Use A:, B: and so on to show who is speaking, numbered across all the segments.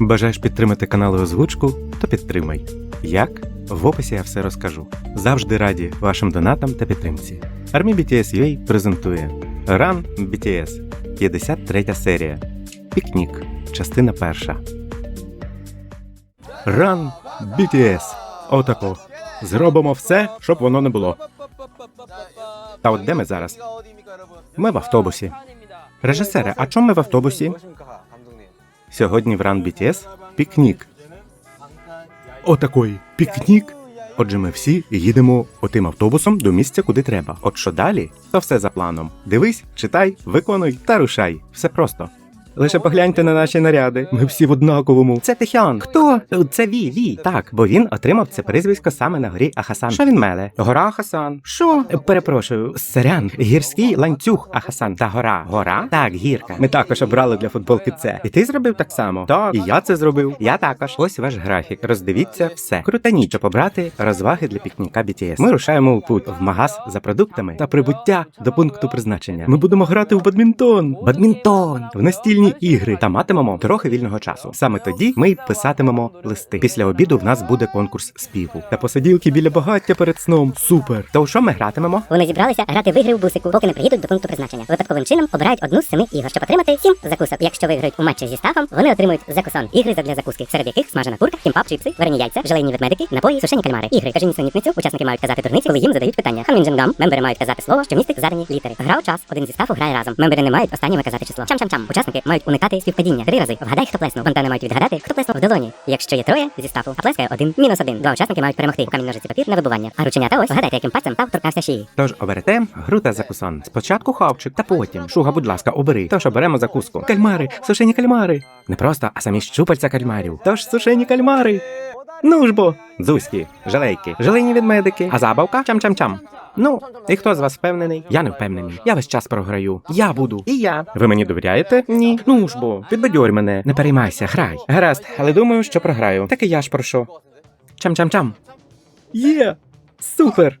A: Бажаєш підтримати канал і озвучку? То підтримай. Як? В описі я все розкажу. Завжди раді вашим донатам та підтримці. Армі BTS UA презентує Run BTS 53 серія. Пікнік. Частина перша. Run BTS. Отако. Зробимо все, щоб воно не було. Та от де ми зараз? Ми в автобусі. Режисере, а чому ми в автобусі? Сьогодні в Run BTS пікнік. Отакий пікнік. Отже, ми всі їдемо отим автобусом до місця, куди треба. От що далі, то все за планом. Дивись, читай, виконуй та рушай. Все просто. Лише погляньте на наші наряди. Ми всі в однаковому. Це Тихян. Хто? Це Ві, Ві. Так, бо він отримав це прізвисько саме на горі Ахасан. Що він меле? Гора Ахасан. Що? Перепрошую, сорян. Гірський ланцюг Ахасан. Та гора. Гора? Так, гірка. Ми також обрали для футболки це. І ти зробив так само? Так. І я це зробив. Я також. Ось ваш графік. Роздивіться все. Крутаніч, щоб обрати розваги для пікніка BTS. Ми рушаємо у путь в магаз за продуктами та прибуття до пункту призначення. Ми будемо грати в бадмінтон. Бадмінтон в настільні ігри та матимемо трохи вільного часу. Саме тоді ми й писатимемо листи. Після обіду в нас буде конкурс співу та посиділки біля багаття перед сном. Супер. То у що ми гратимемо?
B: Вони зібралися грати в ігри в бусику, поки не приїдуть до пункту призначення. Випадковим чином обирають одну з семи ігор, щоб отримати сім закусок. Якщо виграють у матчі зі стафом, вони отримують закусон. Ігри для закуски, серед яких смажена курка, кімпап, чіпси, варені яйця, желейні ведмедики, напої, сушені кальмари. Ігри, кажи нісенітницю, учасники мають казати дурниці, коли їм задають питання. Ханвіндженгам, мембери мають казати слово, що містить задані літери. Гра у час, один зі стафу грає разом. Мембери не мають останніми казати число. Чам-чам-чам. Учасники мають уникати співпадіння. Три рази. Вгадай, хто плеснув. Фонтани мають відгадати, хто плеснув в долоні. Якщо є троє зі стафу, а плескає один, мінус один. Два учасники мають перемогти. Камінь ножиці папір на вибування. А рученята ось вгадайте, яким пальцем тав торкався шиї.
A: Тож оберете гру та закусон. Спочатку хавчик, та потім. Шуга, будь ласка, обери. Тож оберемо закуску. Кальмари, сушені кальмари. Не просто, а самі щупальця кальмарів. Тож сушені кальмари. Ну ж бо. Зузькі, желейки, желейні ведмедики, а забавка чам-чам-чам. Ну, і хто з вас впевнений? Я не впевнений. Я весь час програю. Я буду. І я. Ви мені довіряєте? Ні. Ну ж бо, підбадьорь мене. Не переймайся, грай. Гаразд, але думаю, що програю. Так і я ж прошу. Чам-чам-чам. Є! Супер!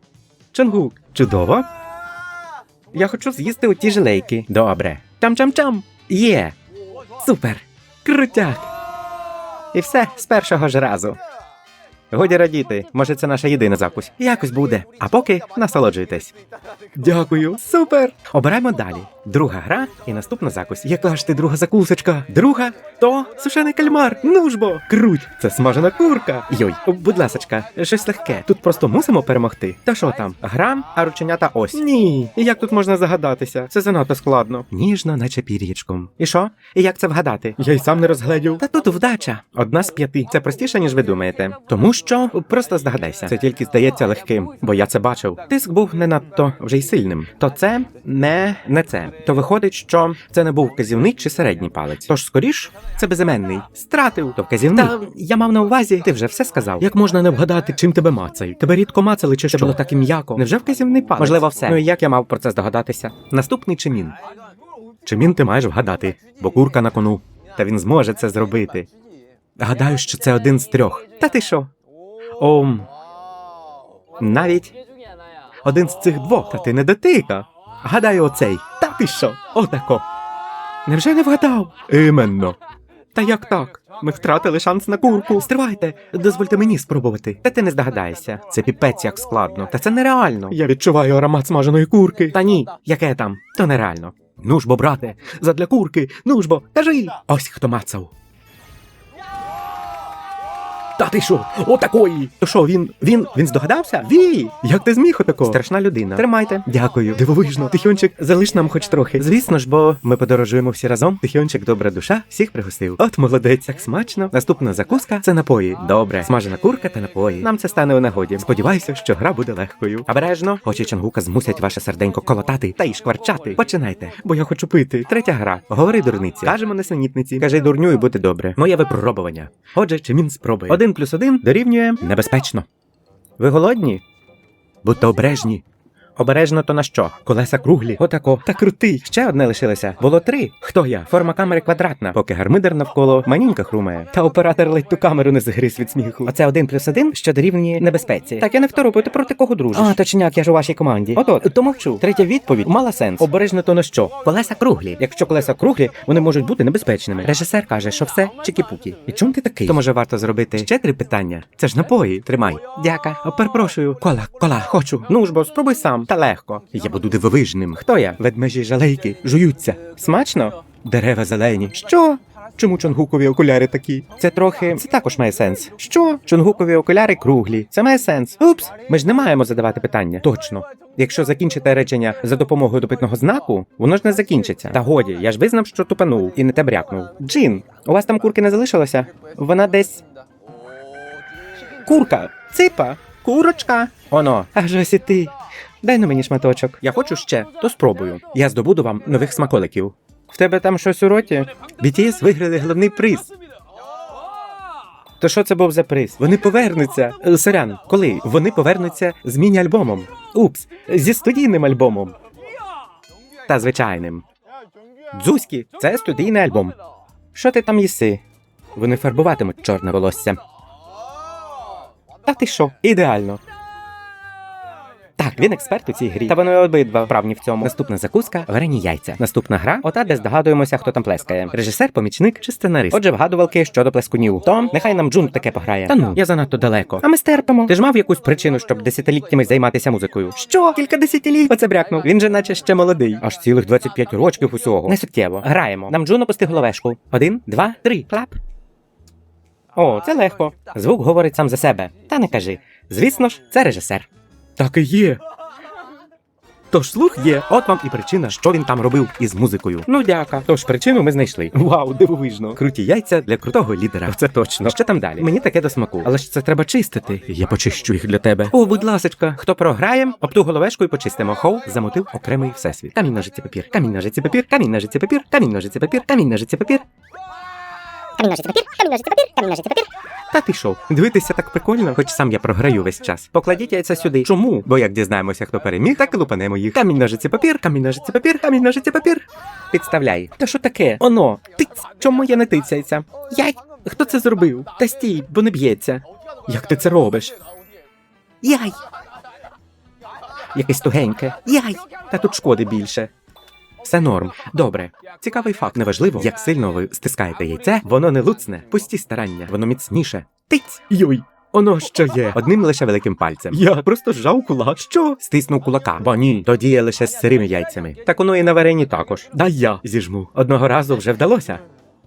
A: Чонгук, чудово. Я хочу з'їсти оті жилейки. Добре. Чам-чам-чам. Є. Супер. Крутяк. І все з першого ж разу. Годі радіти, може, це наша єдина закусь. Якось буде. А поки насолоджуйтесь. Дякую, супер. Обираємо далі. Друга гра і наступна закусь. Яка ж ти друга закусочка? Друга? То сушений кальмар. Ну ж бо, круть. Це смажена курка. Йой, будь ласочка, щось легке. Тут просто мусимо перемогти. Та що там? Гра, а рученята ось. Ні. І як тут можна загадатися? Це занадто складно. Ніжно, наче пір'ячком. І що? І як це вгадати? Я й сам не розгледів. Та тут вдача. Одна з п'яти. Це простіше, ніж ви думаєте. Тому що просто здогадайся. Це тільки здається легким, бо я це бачив. Тиск був не надто вже й сильним. То це не, не це. То виходить, що це не був вказівний чи середній палець. Тож скоріш, це безіменний. Стратив. То вказівний. Та я мав на увазі, ти вже все сказав. Як можна не вгадати, чим тебе мацають? Тебе рідко мацали, чи що? було так і м'яко. Невже вказівний палець? Можливо, все. Ну і як я мав про це здогадатися? Наступний чимін. Чимін ти маєш вгадати, бо курка на кону. Та він зможе це зробити. Гадаю, що це один з трьох. Та ти що? Ом. Навіть один з цих двох, та ти не дотика. Гадаю, оцей. Та ти що? Отако. Невже не вгадав? Іменно. Та як так? Ми втратили шанс на курку. Стривайте, дозвольте мені спробувати. Та ти не здогадаєшся. Це піпець як складно. Та це нереально. Я відчуваю аромат смаженої курки. Та ні, яке там? То нереально. Ну ж бо, брате, задля курки, ну ж бо, кажи. Ось хто мацав. Та ти що? Отакої! То що, він. він. він здогадався? Ві! Як ти зміг отако? Страшна людина. Тримайте. Дякую. Дивовижно. Тихончик, залиш нам хоч трохи. Звісно ж, бо ми подорожуємо всі разом. Тихончик, добра душа, всіх пригостив. От молодець, як смачно. Наступна закуска це напої. Добре. Смажена курка та напої. Нам це стане у нагоді. Сподіваюся, що гра буде легкою. Обережно, очі Чангука змусять ваше серденько колотати та й шкварчати. Починайте, бо я хочу пити. Третя гра. Говори дурниці. Кажемо несенітниці. Кажи дурню і бути добре. Моє випробування. Отже, чи він спробує. Один плюс один дорівнює небезпечно. Ви голодні? Будьте обережні. Обережно то на що? Колеса круглі. Отако. Та крутий. Ще одне лишилося. Було три. Хто я? Форма камери квадратна, поки гармидер навколо манінька хрумає. Та оператор ледь ту камеру не загриз від сміху. Оце один плюс один, що дорівнює небезпеці. Так я не второпаю, ти проти кого дружиш? А, точняк, я ж у вашій команді. Ото, то мовчу. Третя відповідь мала сенс. Обережно то на що? Колеса круглі. Якщо колеса круглі, вони можуть бути небезпечними. Режисер каже, що все чики-пуки. І чому ти такий? То може варто зробити ще три питання? Це ж напої. Тримай. Дяка. Перепрошую. Кола, кола, хочу. Ну ж бо спробуй сам. Та легко. Я буду дивовижним. Хто я? Ведмежі жалейки жуються. Смачно? Дерева зелені. Що? Чому чонгукові окуляри такі? Це трохи. Це також має сенс. Що? Чонгукові окуляри круглі. Це має сенс. Упс. Ми ж не маємо задавати питання. Точно. Якщо закінчите речення за допомогою допитного знаку, воно ж не закінчиться. Та годі, я ж визнав, що тупанув і не те брякнув. Джин, у вас там курки не залишилося? Вона десь. Курка, ципа, курочка. Оно, аж ось і ти. Дай на мені шматочок. Я хочу ще, то спробую. Я здобуду вам нових смаколиків. В тебе там щось у роті? BTS виграли головний приз. То що це був за приз? Вони повернуться. Е, Сорян, коли? Вони повернуться з міні-альбомом. Упс, зі студійним альбомом. Та звичайним. Дзузькі, це студійний альбом. Що ти там їси? Вони фарбуватимуть чорне волосся. Та ти що? Ідеально. Так, він експерт у цій грі. Та вони обидва вправні в цьому. Наступна закуска варені яйця. Наступна гра, ота, де здогадуємося, хто там плескає. Режисер, помічник чи сценарист. Отже, вгадувалки щодо плескунів. Том, нехай нам Джун таке пограє. Та ну, я занадто далеко. А ми стерпимо. Ти ж мав якусь причину, щоб десятиліттями займатися музикою. Що? Кілька десятиліть? Оце брякнув. Він же наче ще молодий. Аж цілих 25 років усього. Не суттєво. Граємо. Нам Джун опусти головешку. Один, два, три. Клап. О, це легко. Звук говорить сам за себе. Та не кажи. Звісно ж, це режисер. Так і є. Тож слух є, от вам і причина, що він там робив із музикою. Ну дяка. Тож причину ми знайшли. Вау, дивовижно. Круті яйця для крутого лідера. Це точно. Що там далі? Мені таке до смаку. Але ж це треба чистити. Я почищу їх для тебе. О, будь ласочка, хто програє, об ту головешку і почистимо. Хоу замотив окремий всесвіт. Камінь ножиці папір. Камінь ножиці папір. Камінь ножиці папір. Камінь ножиці папір. Камінь ножиці папір.
B: Камінь ножиці папір, камінь ножиці папір, камінь ножиці папір.
A: Та що? Дивитися так прикольно, хоч сам я програю весь час. Покладіть яйця сюди. Чому? Бо як дізнаємося, хто переміг, так і лупанемо їх. Камінь ножиці папір, камінь ножиці папір, камінь ножиці папір. Підставляй. Та що таке? Оно. Тиць. Чому я не тицяється? Яй. Хто це зробив? Та стій, бо не б'ється. Як ти це робиш? Яй. Якесь тугеньке. Яй. Та тут шкоди більше. Все норм. Добре. Цікавий факт. Неважливо, як сильно ви стискаєте яйце, воно не луцне. Пусті старання, воно міцніше. Тиць! Йой! Оно що є? Одним лише великим пальцем. Я просто зжав кулак. Що? Стиснув кулака. Бо ні, тоді є лише з сирими яйцями. Так воно і на варені також. Дай я зіжму. Одного разу вже вдалося.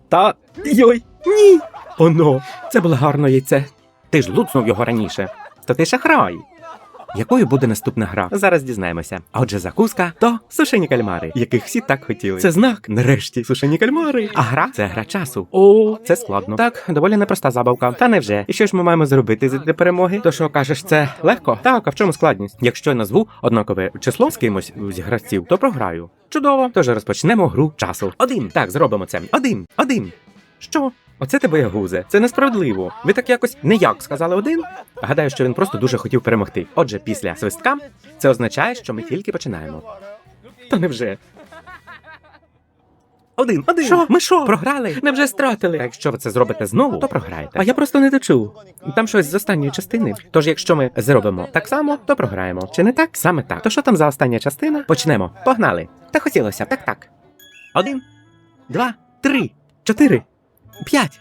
A: Та йой, ні. Оно, це було гарно яйце. Ти ж луцнув його раніше. То ти шахрай. Якою буде наступна гра? Зараз дізнаємося. А Отже, закуска то сушені кальмари, яких всі так хотіли. Це знак, нарешті, сушені кальмари. А гра це гра часу. О, це складно. Так, доволі непроста забавка. Та невже. І що ж ми маємо зробити для перемоги? То що кажеш, це легко? Так, а в чому складність? Якщо я назву однакове число з кимось з гравців, то програю. Чудово. Тож розпочнемо гру часу. Один. Так, зробимо це. Один. Один. Що? Оце ти боягузе. Це несправедливо. Ви так якось не як сказали один. Гадаю, що він просто дуже хотів перемогти. Отже, після свистка це означає, що ми тільки починаємо. Та невже? Один, один. Що? Ми що? Програли? Невже стратили? А якщо ви це зробите знову, то програєте. А я просто не дочув. Там щось з останньої частини. Тож, якщо ми зробимо так само, то програємо. Чи не так? Саме так. То що там за остання частина? Почнемо. Погнали. Та хотілося. Так, так. Один, два, три, чотири, п'ять.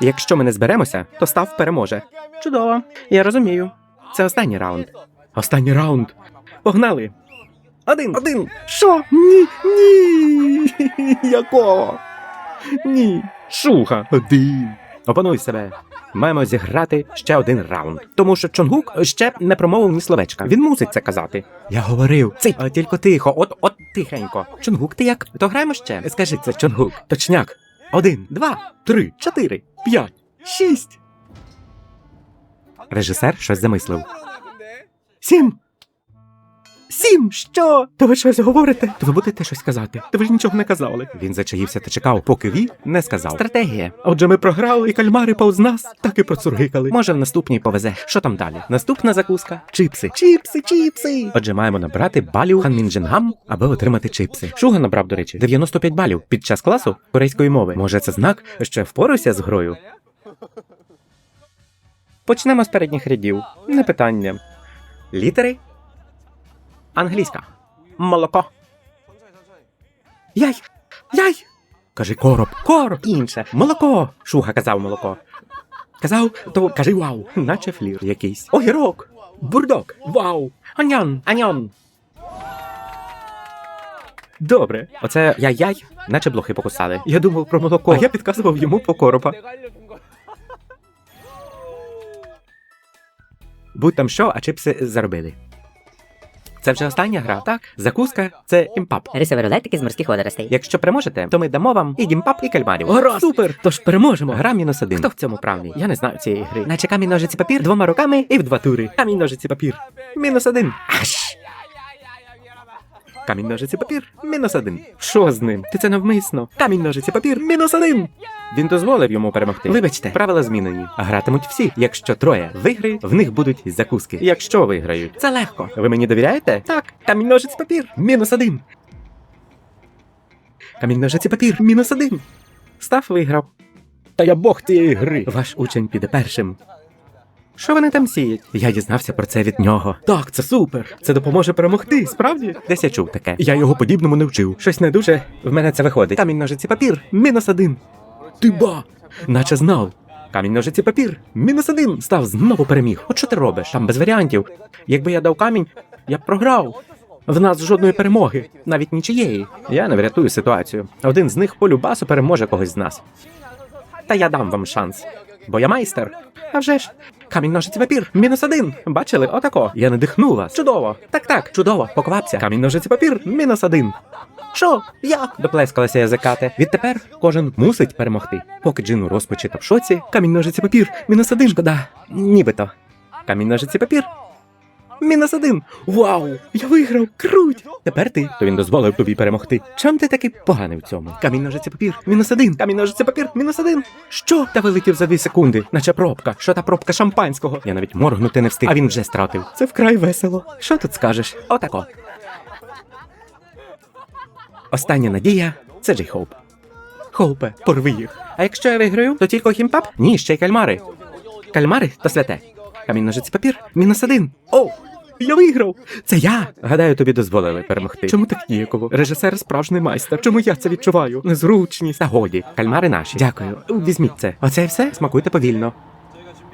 A: Якщо ми не зберемося, то став переможе. Чудово. Я розумію. Це останній раунд. Останній раунд. Погнали. Один. Один. Що? Ні. Ні. Якого? Ні. Шуха. Один. Опануй себе. Маємо зіграти ще один раунд. Тому що Чонгук ще не промовив ні словечка. Він мусить це казати. Я говорив. Це а, тільки тихо, от от тихенько. Чонгук, ти як? То граємо ще? Скажи це, Чонгук. Точняк. Один, два, три, чотири, п'ять, шість. Режисер щось замислив. Сім. Сім! Що? То ви щось говорите? То ви будете щось казати? То ви ж нічого не казали. Він зачаївся та чекав, поки Ві не сказав. Стратегія. Отже, ми програли, і кальмари повз нас так і процургикали. Може, в наступній повезе. Що там далі? Наступна закуска чипси. Чипси, чипси. Отже, маємо набрати балів ханміндженгам, аби отримати чипси. Шуга набрав, до речі, 95 балів під час класу корейської мови. Може, це знак, що я впорався з грою? Почнемо з передніх рядів. Не питання. Літери. Англійська. Молоко. Яй! Яй! Кажи короб, короб, інше. Молоко. Шуга казав молоко. Казав, то кажи вау, наче флір якийсь. Огірок. Бурдок. Вау. Аньон, аньон. Добре, оце яй-яй, наче блохи покусали. Я думав про молоко, а я підказував йому по коропа. Будь там що, а чипси заробили. Це вже остання гра, так? Закуска це імпап.
B: Рисові рулетики з морських водоростей.
A: Якщо переможете, то ми дамо вам і гімпап, і кальмарів. Гаразд! Супер! Тож переможемо. Гра мінус один. Хто в цьому правий? Я не знаю цієї гри. Наче камінь ножиці папір двома руками і в два тури. Камінь ножиці папір. Мінус один. Аш! Камінь ножиці папір. Мінус один. Що з ним? Ти це навмисно. Камінь ножиці папір. Мінус один. Він дозволив йому перемогти. Вибачте, правила змінені. Гратимуть всі. Якщо троє виграють, в них будуть закуски. Якщо виграють, це легко. Ви мені довіряєте? Так. Камінь ножиці папір. Мінус один. Камінь ножиці папір. Мінус один. Став виграв. Та я бог цієї гри. Ваш учень піде першим. Що вони там сіють? Я дізнався про це від нього. Так, це супер. Це допоможе перемогти, справді? Десь я чув таке. Я його подібному не вчив. Щось не дуже в мене це виходить. Камінь ножиці папір, мінус один. Ти ба! Наче знав. Камінь ножиці папір, мінус один. Став знову переміг. От що ти робиш? Там без варіантів. Якби я дав камінь, я б програв. В нас жодної перемоги, навіть нічиєї. Я не врятую ситуацію. Один з них по любасу переможе когось з нас. Та я дам вам шанс. Бо я майстер. А вже ж. Камінь ножиці папір. Мінус один. Бачили? Отако. Я не дихнула. Чудово. Так, так, чудово. Поквапся. Камінь ножиці папір. Мінус один. Що? Як? Доплескалася язикати. Відтепер кожен мусить перемогти. Поки Джин у в шоці. Камінь ножиці папір. Мінус один. Шкода. Нібито. Камінь ножиці папір. Мінус один. Вау! Я виграв! Круть! Тепер ти, то він дозволив тобі перемогти. Чом ти такий поганий в цьому? Камінь ножиці папір, мінус один. Камінь ножиці папір, мінус один. Що? Та вилетів за дві секунди, наче пробка. Що та пробка шампанського? Я навіть моргнути не встиг, а він вже стратив. Це вкрай весело. Що тут скажеш? Отако. Остання надія це Джей Хоуп. Хоупе, порви їх. А якщо я виграю, то тільки хімпап? Ні, ще й кальмари. Кальмари то святе. Камінь ножиці папір, мінус один. О! Я виграв! Це я! Гадаю, тобі дозволили перемогти. Чому так ніяково? Режисер справжній майстер. Чому я це відчуваю? Незручність. Та годі. Кальмари наші. Дякую. Візьміть це. Оце і все? Смакуйте повільно.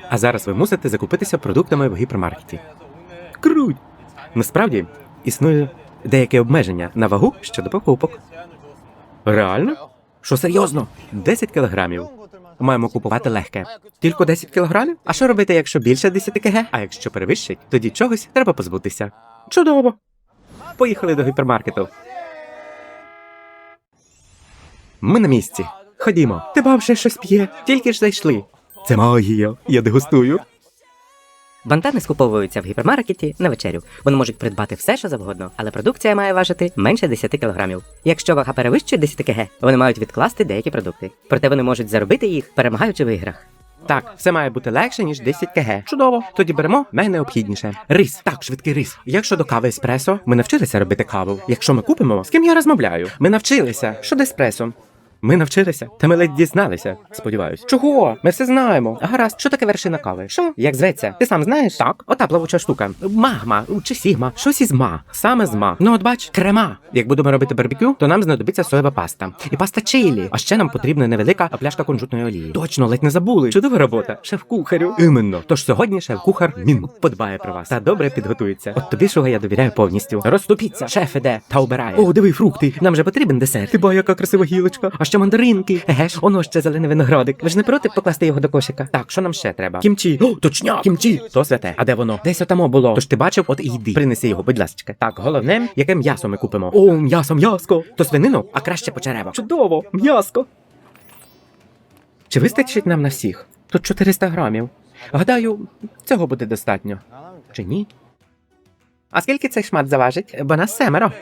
A: А зараз ви мусите закупитися продуктами в гіпермаркеті. Круть! Насправді існує деяке обмеження на вагу щодо покупок. Реально? Що серйозно? 10 кілограмів. Маємо купувати легке. Тільки 10 кілограмів? А що робити, якщо більше 10 кг? А якщо перевищить, тоді чогось треба позбутися. Чудово. Поїхали до гіпермаркету. Ми на місці. Ходімо. Ти вже щось п'є. Тільки ж зайшли. Це магія. Я дегустую.
B: Бантани скуповуються в гіпермаркеті на вечерю. Вони можуть придбати все, що завгодно, але продукція має важити менше 10 кілограмів. Якщо вага перевищує 10 кг, вони мають відкласти деякі продукти. Проте вони можуть заробити їх, перемагаючи в іграх.
A: Так, все має бути легше, ніж 10 кг. Чудово. Тоді беремо найнеобхідніше. Рис. Так, швидкий рис. Як щодо кави еспресо, ми навчилися робити каву. Якщо ми купимо, з ким я розмовляю? Ми навчилися. Що еспресо? Ми навчилися, та ми ледь дізналися. Сподіваюсь. Чого? Ми все знаємо. Гаразд, що таке вершина кави? Що? Як зветься? Ти сам знаєш? Так, ота плавуча штука. Магма чи сігма. Щось із ма. Саме з ма. Ну от бач, крема. Як будемо робити барбекю, то нам знадобиться соєва паста. І паста чилі. А ще нам потрібна невелика пляшка кунжутної олії. Точно, ледь не забули. Чудова робота. Шеф-кухарю. Іменно. Тож сьогодні шеф-кухар Мін подбає про вас та добре підготується. От тобі шуга я довіряю повністю. Розступіться, шеф іде та обирає. О, диви фрукти. Нам же потрібен десерт. Ти ба, яка красива гілочка. А ще мандаринки. Еге ж, оно ще зелений виноградик. Ви ж не проти покласти його до кошика? Так, що нам ще треба? Кімчі. О, точня! Кімчі. То святе. А де воно? Десь отамо було. Тож ти бачив, от і йди. Принеси його, будь ласка. Так, головне, яке м'ясо ми купимо. О, м'ясо, м'яско. То свинину, а краще по почереба. Чудово, м'яско. Чи вистачить нам на всіх? Тут 400 грамів. Гадаю, цього буде достатньо. Чи ні? А скільки цей шмат заважить? Бо нас семеро.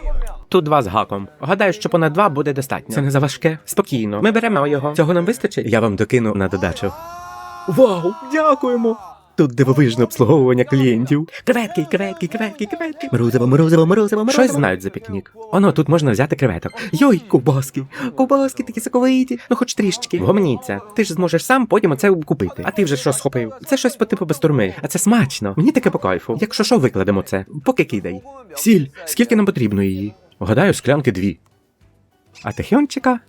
A: Тут два з гаком. Гадаю, що понад два буде достатньо. Це не заважке. Спокійно. Ми беремо його. Цього нам вистачить? Я вам докину на додачу. Вау, дякуємо! Тут дивовижне обслуговування клієнтів. Креветки, креветки, креветки, креветки. Морозиво, морозиво, морозиво, морозиво. Щось знають за пікнік. Оно, тут можна взяти креветок. Йой, ковбаски. Ковбаски такі соковиті, ну хоч трішечки. Гомніться. Ти ж зможеш сам потім оце купити. А ти вже що схопив? Це щось по типу бастурми. А це смачно. Мені таке по кайфу. Якщо що, викладемо це. Поки кидай. Сіль, скільки нам потрібно її? Гадаю, склянки дві. А Тихончика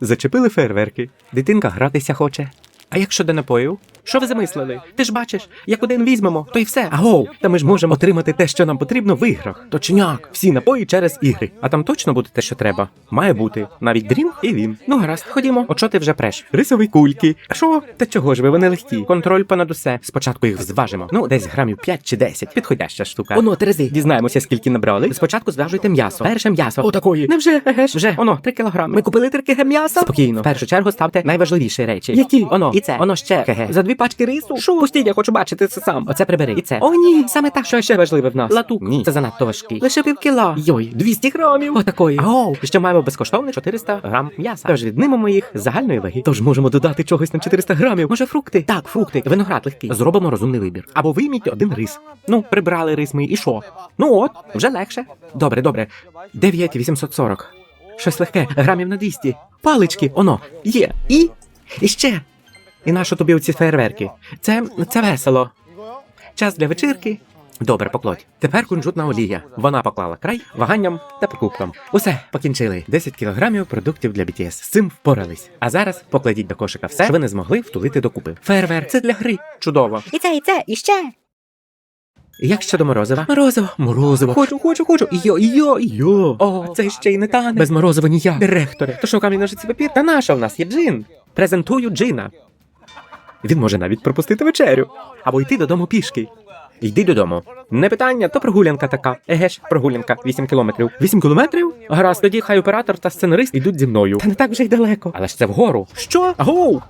A: зачепили фейерверки. Дитинка гратися хоче. А як щодо напоїв? Що ви замислили? Ти ж бачиш, як один візьмемо, то й все. Аго, та ми ж можемо отримати те, що нам потрібно в іграх. Точняк, всі напої через ігри. А там точно буде те, що треба. Має бути. Навіть дрінг і він. Ну гаразд, ходімо. От що ти вже преш? Рисові кульки. Що? Та чого ж ви? Вони легкі. Контроль понад усе. Спочатку їх зважимо. Ну, десь грамів 5 чи 10. Підходяща штука. Оно, Терези, дізнаємося, скільки набрали. Спочатку зважуйте м'ясо. Перше м'ясо. Отакої. Невже? Еге ж. Вже, оно, 3 кілограми. Ми купили 3 кг м'яса. Спокійно. В першу чергу ставте найважливіші речі. Які? Оно. І це. Оно ще. Хе-хе. За дві пачки рису. Що? Пустіть, я хочу бачити це сам. Оце прибери. І це. О, ні. Саме так, що ще важливе в нас. Латук. Ні. Це занадто важкий. Лише пів кіла. Йой, 200 грамів. Отакої. Ау. Що маємо безкоштовне 400 грам м'яса. Тож віднимемо їх з загальної ваги. Тож можемо додати чогось на 400 грамів. Може, фрукти? Так, фрукти. Виноград легкий. Зробимо розумний вибір. Або вийміть один рис. Ну, прибрали рис ми, і що? Ну от, вже легше. Добре, добре. 9840. Щось легке, грамів на 200. Палички, оно, є. І? І ще. І нащо тобі оці фейерверки? Це, це весело. Час для вечірки. Добре, покладь. Тепер кунжутна олія. Вона поклала край ваганням та покупкам. Усе, покінчили. 10 кілограмів продуктів для BTS. З цим впорались. А зараз покладіть до кошика все, що ви не змогли втулити докупи. Фейерверк це для гри. Чудово.
B: І це, і це, і ще.
A: Як щодо морозива? Морозиво, морозиво. Хочу, хочу, хочу. Йо, йо, йо. О, це ще й не тане. Без морозива ніяк. Директоре, то що камінь ножиці папір? Та наша в нас є джин. Презентую джина. Він може навіть пропустити вечерю. Або йти додому пішки. Йди додому. Не питання, то прогулянка така. Еге ж, прогулянка, 8 кілометрів. 8 кілометрів? Гаразд, тоді хай оператор та сценарист йдуть зі мною. Та не так вже й далеко. Але ж це вгору. Що? Гоу!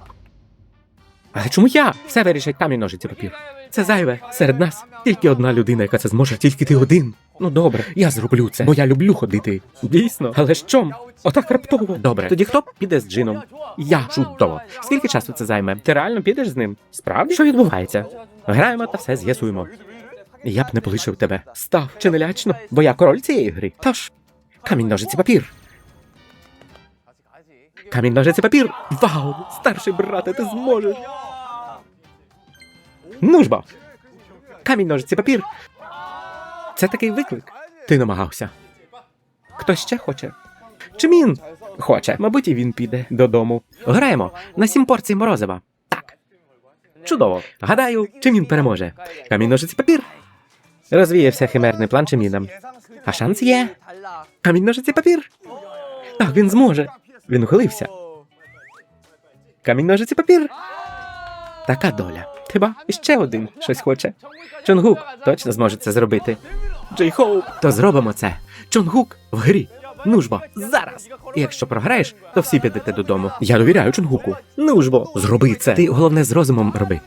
A: Але чому я? Все вирішить і ножиці папір. Це зайве серед нас. Тільки одна людина, яка це зможе, тільки ти один. Ну добре, я зроблю це, бо я люблю ходити. Дійсно, але з чом? Отак раптово. Добре. Тоді хто піде з джином? Я чудово. Скільки часу це займе? Ти реально підеш з ним? Справді? Що відбувається? Граємо та все з'ясуємо. Я б не полишив тебе. Став чи не лячно? Бо я король цієї гри. Тож, камінь ножиці папір. Камінь ножиці папір. Вау! Старший брате, ти зможеш. Ну. Камінь ножиці папір. Це такий виклик. Ти намагався. Хто ще хоче? Чимін хоче. Мабуть, і він піде додому. Граємо на сім порцій морозива. Так. Чудово. Гадаю, Чимін переможе. Камінь ножиці папір. Розвіявся химерний план Чиміна. А шанс є. Камінь ножиці папір. Так, він зможе. Він ухилився. Камінь ножиці папір. Така доля. Хіба іще один щось хоче. Чонгук точно зможе це зробити. Джей Хоу, то зробимо це. Чонгук в грі. Ну ж бо, зараз. І якщо програєш, то всі підете додому. Я довіряю Чонгуку. Ну ж бо, зроби це. Ти головне з розумом роби.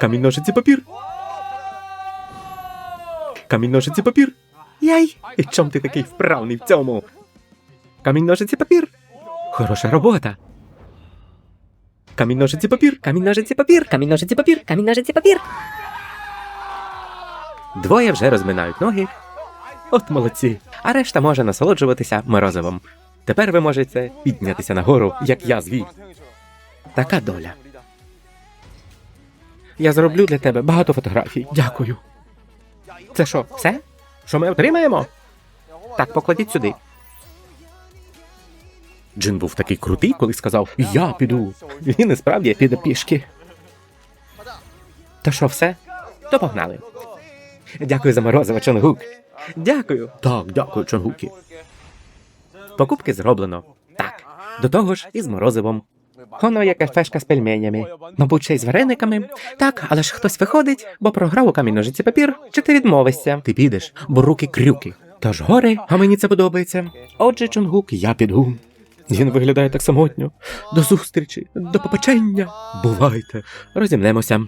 A: Камінь ножиці папір. Камінь ножиці папір. Яй. І чом ти такий вправний в цьому? Камінь ножиці папір. Хороша робота. Камінь ножиці папір. Камінь ножиці папір.
B: Камінь ножиці папір, камінь ножиці папір.
A: Двоє вже розминають ноги. От молодці. А решта може насолоджуватися морозивом. Тепер ви можете піднятися нагору, як я звів. Така доля. Я зроблю для тебе багато фотографій. Дякую. Це що, все? Що ми отримаємо? Так, покладіть сюди. Джин був такий крутий, коли сказав Я піду. Він і справді піде пішки. То що, все? То погнали. Дякую за морозиво, Чонгук. Дякую. Так, дякую, Чонгуки. Покупки зроблено. Так. До того ж, і з морозивом. Воно є кафешка з пельменями. Мабуть, ще й з варениками. Так, але ж хтось виходить, бо програв у камінь ножиці папір, чи ти відмовишся? Ти підеш, бо руки крюки. Тож гори, а мені це подобається. Отже, Чонгук, я піду. Він виглядає так самотньо. До зустрічі, до побачення. Бувайте, розімнемося.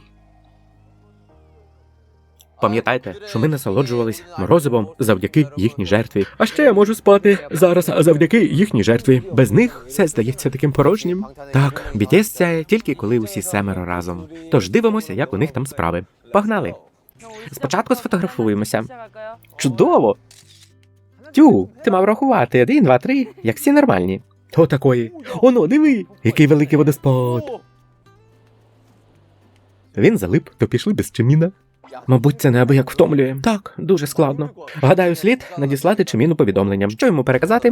C: Пам'ятайте, що ми насолоджувались морозивом завдяки їхній жертві. А ще я можу спати зараз завдяки їхній жертві. Без них все здається таким порожнім. Так, BTS сяє тільки коли усі семеро разом. Тож дивимося, як у них там справи. Погнали. Спочатку сфотографуємося. Чудово! Тю, ти мав рахувати один, два, три, як всі нормальні. То такої. Оно, диви, який великий водоспад. Він залип, то пішли без чиміна. Мабуть, це неабияк втомлює. Так, дуже складно. Гадаю, слід надіслати чиміну повідомленням. Що йому переказати?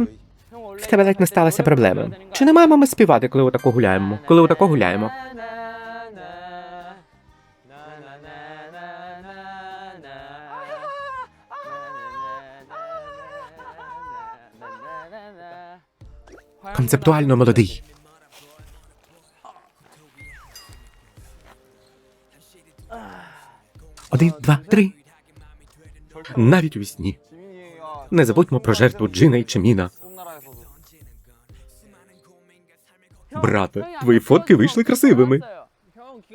C: В тебе ледь не сталася проблема. Чи не маємо ми співати, коли отако гуляємо? Коли отако гуляємо? Концептуально молодий. Один, два, три. Навіть у сні. Не забудьмо про жертву Джина і Чиміна. Брате, твої фотки вийшли красивими.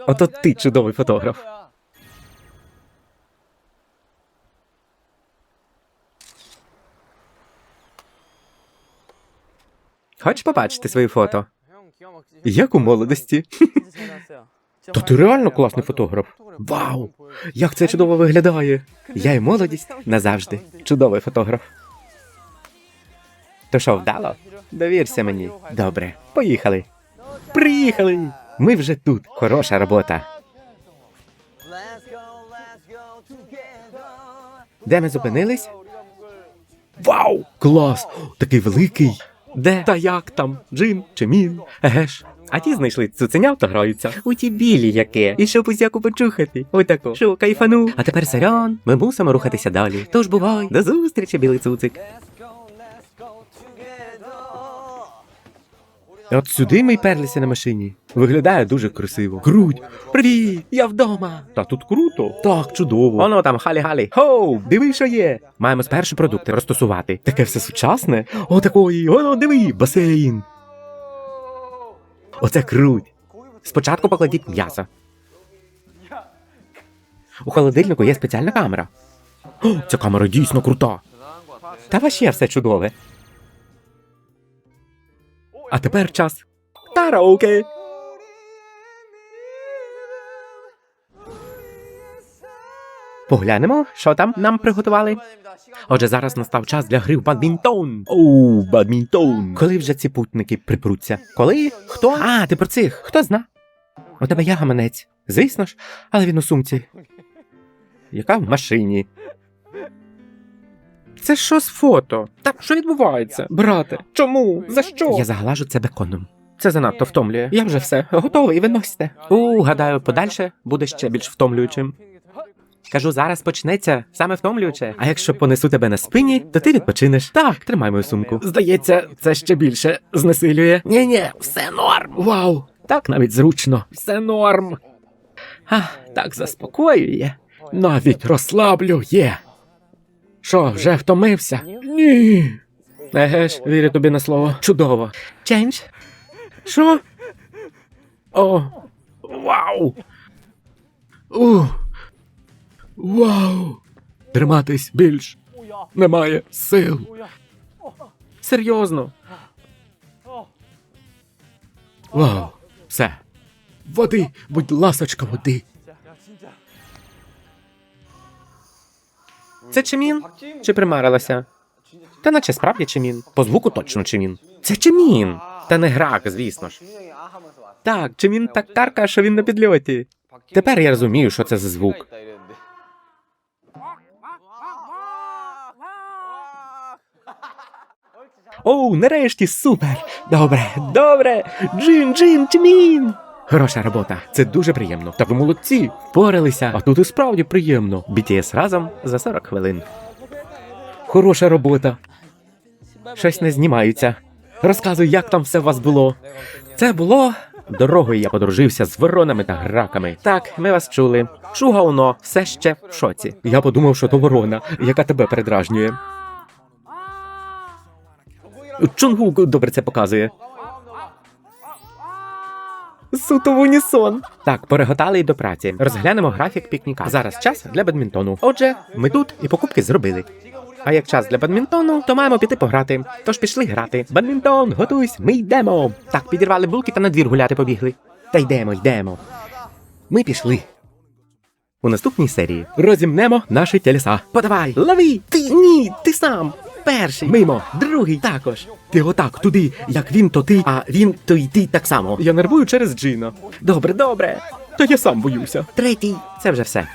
C: Ото ти чудовий фотограф. Хочеш побачити свої фото? Як у молодості. То ти реально класний фотограф. Вау! Як це чудово виглядає! Я і молодість назавжди. Чудовий фотограф. То що, вдало? Довірся мені. Добре, поїхали. Приїхали! Ми вже тут. Хороша робота. Де ми зупинились? Вау! Клас! Такий великий. Де? Та як там? Джин чи мін? Еге ж. А ті знайшли цуценят та граються. У ті білі яке. І щоб усяку почухати. Отако. Що, кайфану. А тепер сорян. Ми мусимо рухатися далі. Тож бувай. До зустрічі, білий цуцик. От сюди ми й перлися на машині. Виглядає дуже красиво. Круть! Привіт! Я вдома! Та тут круто. Так, чудово. Воно там халі-галі. Хоу, диви, що є. Маємо спершу продукти розтасувати. Таке все сучасне. О, такої, о, диви, басейн. Оце круть. Спочатку покладіть м'ясо. У холодильнику є спеціальна камера. О, ця камера дійсно крута. Та ваще все чудове. А тепер час. Караоке. Поглянемо, що там нам приготували. Отже, зараз настав час для гри в бадмінтон. Оу, бадмінтон. Коли вже ці путники припруться? Коли? Хто? А, ти про цих. Хто зна? У тебе є гаманець. Звісно ж, але він у сумці. Яка в машині? Це що з фото? Та що відбувається? Брате, чому? За що? Я заглажу це беконом. Це занадто втомлює. Я вже все, готовий, виносьте. У, гадаю, подальше буде ще більш втомлюючим. Кажу, зараз почнеться саме втомлююче. А якщо понесу тебе на спині, то ти відпочинеш. Так, тримай мою сумку. Здається, це ще більше знесилює. Ні, ні, все норм. Вау. Так навіть зручно. Все норм. А, так заспокоює. Навіть розслаблює. Що, вже втомився? Ні. Еге ж, вірю тобі на слово. Чудово. Ченч? Що? О. Вау. У. Вау. Триматись більш немає сил. Серйозно. Вау. Все. Води, будь ласочка, води. Це чимін? Чи примарилася? Та наче справді чимін. По звуку точно чимін. Це чимін. Та не грак, звісно ж. Так, чимін так карка, що він на підльоті. Тепер я розумію, що це за звук. Оу, нарешті супер! Добре, добре! Джин, джин, чмін! Хороша робота, це дуже приємно. Та ви молодці, впоралися, а тут і справді приємно. BTS разом за 40 хвилин. Хороша робота. Щось не знімаються. Розказуй, як там все у вас було. Це було. Дорогою я подружився з воронами та граками. Так, ми вас чули. Шугауно все ще в шоці. Я подумав, що то ворона, яка тебе передражнює. Чунгук добре це показує.
A: Суто в унісон. Так, переготали й до праці. Розглянемо графік пікніка. Зараз час для бадмінтону. Отже, ми тут і покупки зробили. А як час для бадмінтону, то маємо піти пограти. Тож пішли грати. Бадмінтон, готуйсь, ми йдемо. Так, підірвали булки та на двір гуляти побігли. Та йдемо, йдемо. Ми пішли. У наступній серії розімнемо наші тілеса. Подавай, лови! Ти ні, ти сам. Перший мимо, другий також. Ти отак туди, як він, то ти, а він, то й ти так само. Я нервую через Джина. Добре, добре. Та я сам боюся. Третій. Це вже все.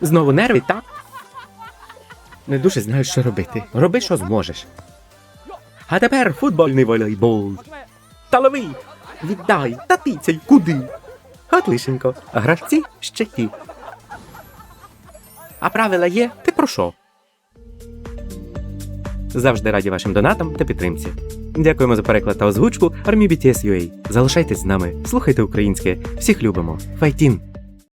A: Знову нерви, так? Не дуже знаю, що робити. Роби, що зможеш. А тепер футбольний волейбол. Та лови! Віддай! Та ти цей куди? От лишенько. Гравці ще ті. А правила є, ти про що? Завжди раді вашим донатам та підтримці. Дякуємо за переклад та озвучку армії BTS. Залишайтесь з нами, слухайте українське, всіх любимо. Файтін!